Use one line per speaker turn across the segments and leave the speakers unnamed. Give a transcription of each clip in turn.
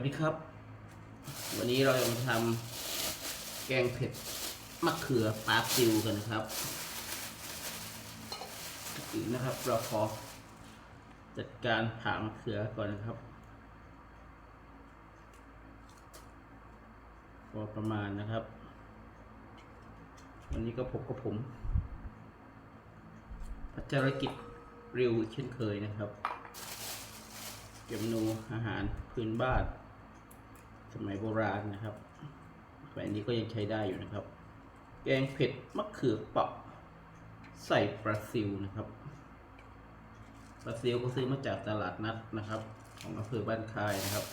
สวัสดีครับ วันนี้เราจะมาทำแกงเผ็ดมะเขือปลาซิวกันนะครับก่อนนะครับ เราขอจัดการผ่ามะเขือก่อนนะครับ พอประมาณนะครับ วันนี้ก็พบกับผมพัชรกิจริวเช่นเคยนะครับเก็บเมนูอาหารพื้นบ้าน สมัยโบราณนะครับแบบนี้ก็ยังใช้ได้อยู่นะครับ แกงเผ็ดมะเขือเปราะใส่ปลาซิวนะครับปลาซิวก็ซื้อมาจากตลาดนัดนะครับ ของอำเภอบ้านคายนะครับ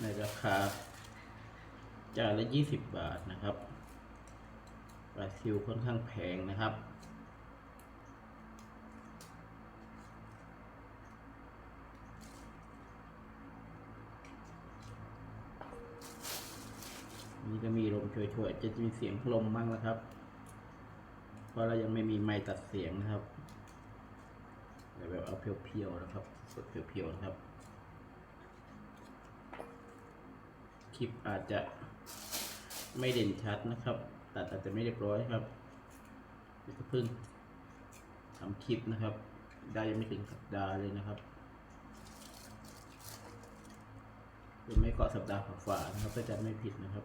ในราคาจานละยี่สิบบาทนะครับปลาซิวค่อนข้างแพงนะครับ นี่ก็มีลมช่วยๆจะมีเสียงลมบ้างนะครับ เพราะเรายังไม่มีไม้ตัดเสียงนะครับแบบเอาเพียวๆนะครับ สดเพียวๆนะครับ คลิปอาจจะไม่เด่นชัดนะครับ ตัดอาจจะไม่เรียบร้อยครับนี่ก็เพิ่งทำคลิปนะครับ ได้ยังไม่ถึงสัปดาห์เลยนะครับหรือไม่ก็สัปดาห์ฝ่าๆนะครับถ้าจำไม่ผิดนะครับ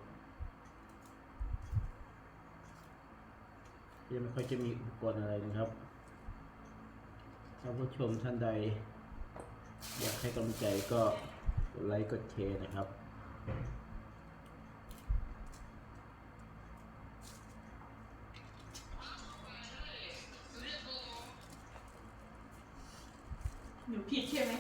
ยังไม่ค่อยจะมีอุปกรณ์อะไรนะครับ ถ้าผู้ชมท่านใด อยากให้กำลังใจก็กดไลค์กดแชร์นะครับ
หนูผิดใช่ไหม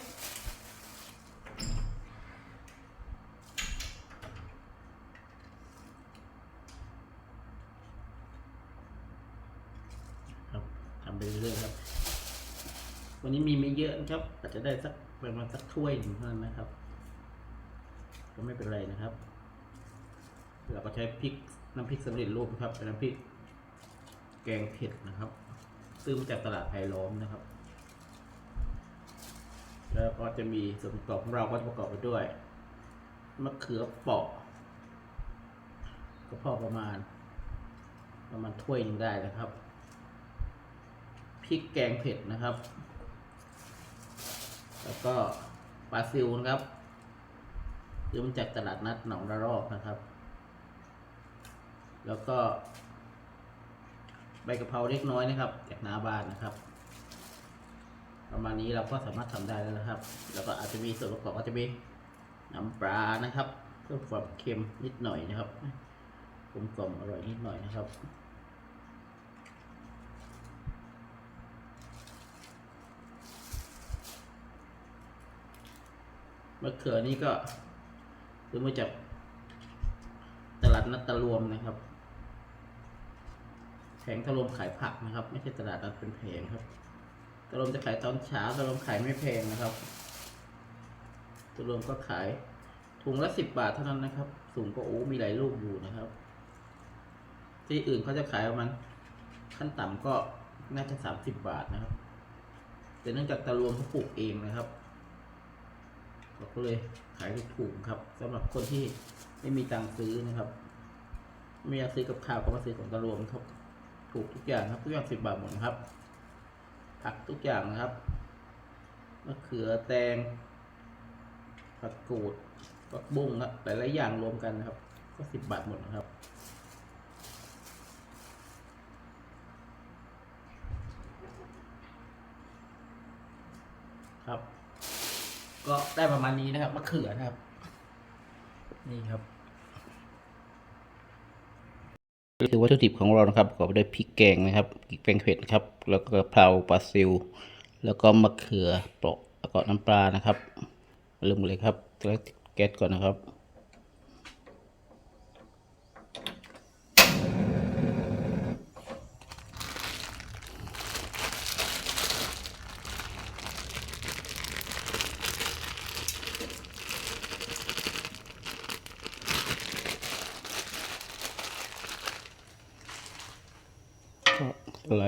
ครับทำ ไปเรื่อยครับ วันนี้มีไม่เยอะนะครับ อาจจะได้สักประมาณสักถ้วยหนึ่งเท่านั้นนะครับ ก็ไม่เป็นไรนะครับ เราก็ใช้พริกน้ำพริกสำเร็จรูปนะครับเป็นน้ำพริกแกงเผ็ดนะครับ ซื้อมาจากตลาดไผ่ล้อมนะครับ แล้วก็จะมีส่วนประกอบของเราก็จะประกอบไปด้วยมะเขือเปราะก็พอประมาณ ประมาณถ้วยหนึงได้นะครับ พริกแกงเผ็ดนะครับ แล้วก็ปลาซิวนะครับซื้อมาจากตลาดนัดหนองระรอกนะครับ แล้วก็ใบกะเพราเล็กน้อยนะครับ จากหน้าบ้านนะครับ ประมาณนี้เราก็สามารถทำได้แล้วนะครับ แล้วก็อาจจะมีส่วนประกอบก็จะมีน้ำปลานะครับเพื่อความเค็มนิดหน่อยนะครับกลมกล่อมอร่อยนิดหน่อยนะครับ มะเขือนี่ก็ซื้อมาจากตลาดนัดตะรวมนะครับแผงตะรวมขายผักนะครับ ไม่ใช่ตลาดนัดเป็นแผงครับตะรวมจะขายตอนเช้าตะรวมขายไม่แพงนะครับตะรวมก็ขายถุงละสิบบาทเท่านั้นนะครับ สูงก็โอ้มีหลายลูกอยู่นะครับ ที่อื่นเขาจะขายประมาณขั้นต่ำก็น่าจะสามสิบบาทนะครับแต่เนื่องจากตะรวมเขาปลูกเองนะครับ เราก็เลยขายถูกๆครับสำหรับคนที่ไม่มีตังค์ซื้อนะครับ ไม่อยากซื้อกับข้าวก็มาซื้อของตะรวมครับ ถูกทุกอย่างครับทุกอย่างสิบบาทหมดครับ ผักทุกอย่างนะครับมะเขือแตงผักกูดผักบุ้งครับหลายๆอย่างรวมกันนะครับ ก็สิบบาทหมดนะครับครับ ก็ได้ประมาณนี้นะครับมะเขือนะครับ นี่ครับนี่คือวัตถุดิบของเรานะครับประกอบได้วยพริกแกงนะครับพริกแกงเผ็ดครับ แล้วก็กะเพราปลาซิว แล้วก็มะเขือเปราะแล้วก็น้ำปลานะครับลืมเลยครับแล้วแก๊สก่อนนะครับ ก็อะไ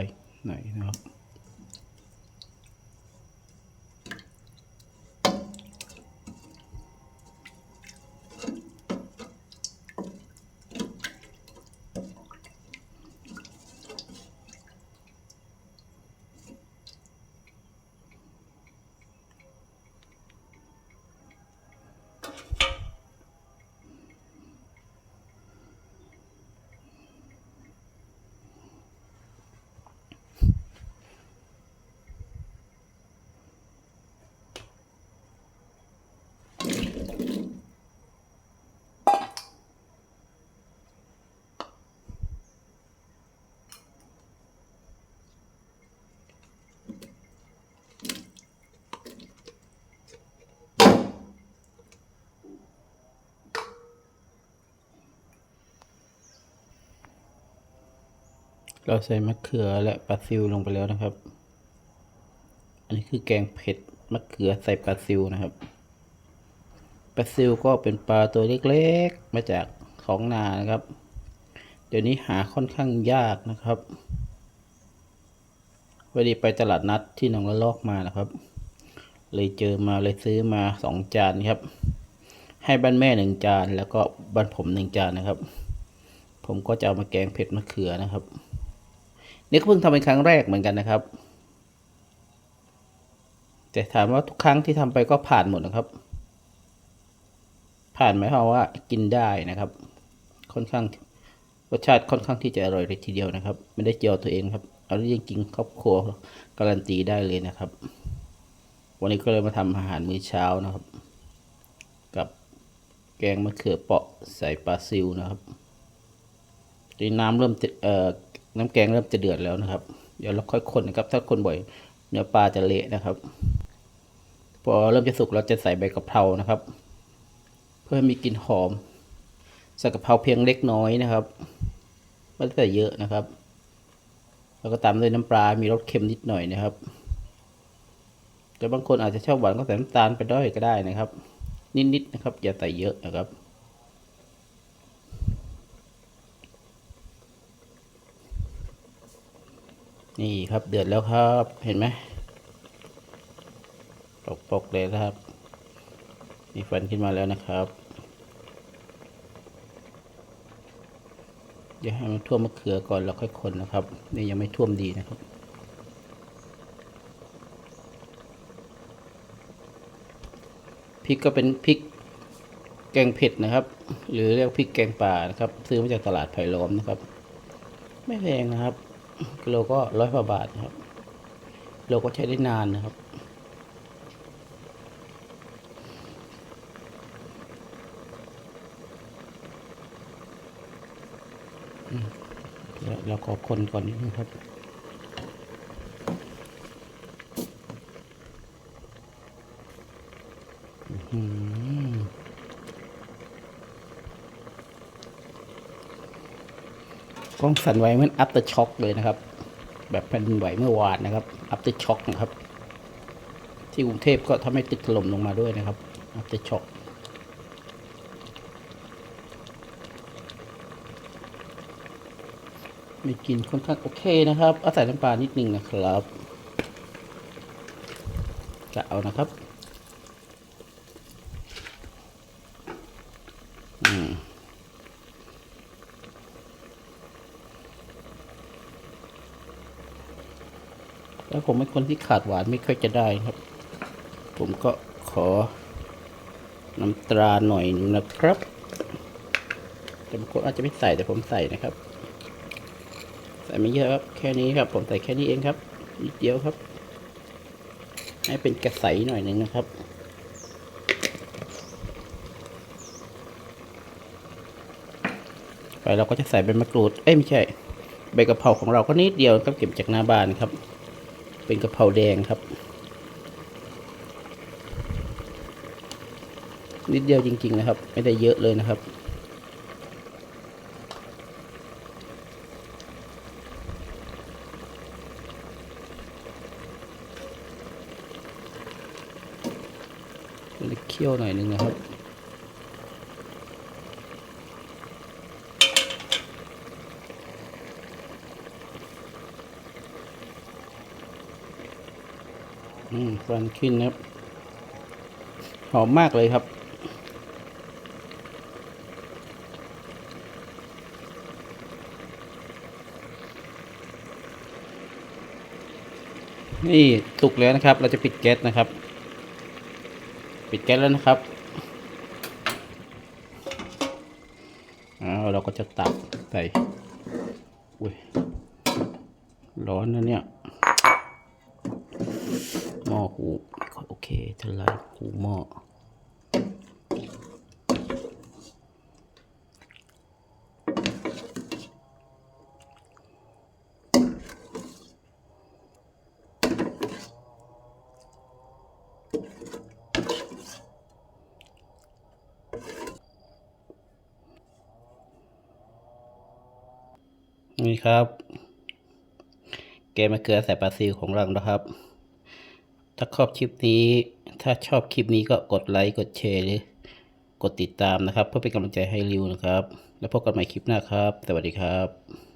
เราใส่มะเขือและปลาซิวลงไปแล้วนะครับ อันนี้คือแกงเผ็ดมะเขือใส่ปลาซิวนะครับ ปลาซิวก็เป็นปลาตัวเล็กๆ มาจากของนานะครับ เดี๋ยวนี้หาค่อนข้างยากนะครับวันนี้ไปตลาดนัดที่หนองละลอกมานะครับ เลยเจอมาเลยซื้อมาสองจานครับ ให้บ้านแม่หนึ่งจานแล้วก็บ้านผมหนึ่งจานนะครับ ผมก็จะเอามาแกงเผ็ดมะเขือนะครับ นี่ก็เพิ่งทำเป็นครั้งแรกเหมือนกันนะครับ แต่ถามว่าทุกครั้งที่ทำไปก็ผ่านหมดนะครับ ผ่านหมายความว่ากินได้นะครับ ค่อนข้างรสชาติค่อนข้างที่จะอร่อยเลยทีเดียวนะครับ ไม่ได้เจียวตัวเองครับเอาเรื่องจริงครอบครัวการันตีได้เลยนะครับ วันนี้ก็เลยมาทำอาหารมื้อเช้านะครับ กับแกงมะเขือเปราะใส่ปลาซิวนะครับนนี้น้ำเริ่มเอ่อ น้ำแกงเริ่มจะเดือดแล้วนะครับ เดี๋ยวเราค่อยคนนะครับ ถ้าคนบ่อยเนื้อปลาจะเละนะครับ พอเริ่มจะสุกเราจะใส่ใบกะเพรานะครับ เพื่อให้มีกลิ่นหอมใส่กะเพราเพียงเล็กน้อยนะครับไม่ได้ใส่เยอะนะครับ แล้วก็ตามด้วยน้ำปลา มีรสเค็มนิดหน่อยนะครับแต่บางคนอาจจะชอบหวานก็ใส่น้ำตาลไปด้วยก็ได้นะครับ นิดๆนะครับ อย่าใส่เยอะนะครับ นี่ครับเดือดแล้วครับเห็นไหมปกๆเลยนะครับ มีฟันขึ้นมาแล้วนะครับ เดี๋ยวให้มันท่วมมะเขือก่อนแล้วค่อยคนนะครับ นี่ยังไม่ท่วมดีนะครับพริกก็เป็นพริกแกงเผ็ดนะครับ หรือเรียกพริกแกงป่านะครับ ซื้อมาจากตลาดไผ่ล้อมนะครับ ไม่แพงนะครับ กิโลก็ร้อยกว่าบาทนะครับกิโลก็ใช้ได้นานนะครับเดี๋ยวเราขอคนก่อนนิดนึงครับ ต้องสั่นไหวเหมันอัพเตอร์ช็อคเลยนะครับ แบบแผ่นดินไหวเมื่อวานนะครับอัพเตอร์ช็อคนะครับ ที่กรุงเทพก็ทำให้ตึกถล่มลงมาด้วยนะครับอัพเตอร์ช็อคมีกินค่อนข้างโอเคนะครับ อาใส่น้ำปลานิดนึงนะครับจะเอานะครับ แล้วผมเป็นคนที่ขาดหวานไม่ค่อยจะได้ครับ ผมก็ขอน้ำตราหน่อยหนึงนะครับแต่บางคนอาจจะไม่ใส่แต่ผมใส่นะครับ ใส่ไม่เยอะครับ แค่นี้ครับ ผมใส่แค่นี้เองครับนิดเดียวครับ ให้เป็นกระใสหน่อยหนึ่งนะครับไปเราก็จะใส่ใบมะกรูด เอ้ยไม่ใช่ ใบกะเพราของเราก็นิดเดียวครับเก็บจากหน้าบ้านครับ เป็นกะเพราแดงครับ นิดเดียวจริง ๆ นะครับ ไม่ได้เยอะเลยนะครับ เคี่ยวหน่อยนึงนะครับ อืมฟันขึ้นนะครับ หอมมากเลยครับ นี่สุกแล้วนะครับ เราจะปิดแก๊สนะครับ ปิดแก๊สแล้วนะครับอ้าวเราก็จะตักใส่ โอเคทลายหูหม้อนี่ครับ เกมมะเขือใส่ปลาซิลของเรานะครับ ถ้าชอบคลิปนี้ ถ้าชอบคลิปนี้ก็กดไลค์กดแชร์หรือกดติดตามนะครับ เพื่อเป็นกำลังใจให้ริวนะครับ แล้วพบกันใหม่คลิปหน้าครับ สวัสดีครับ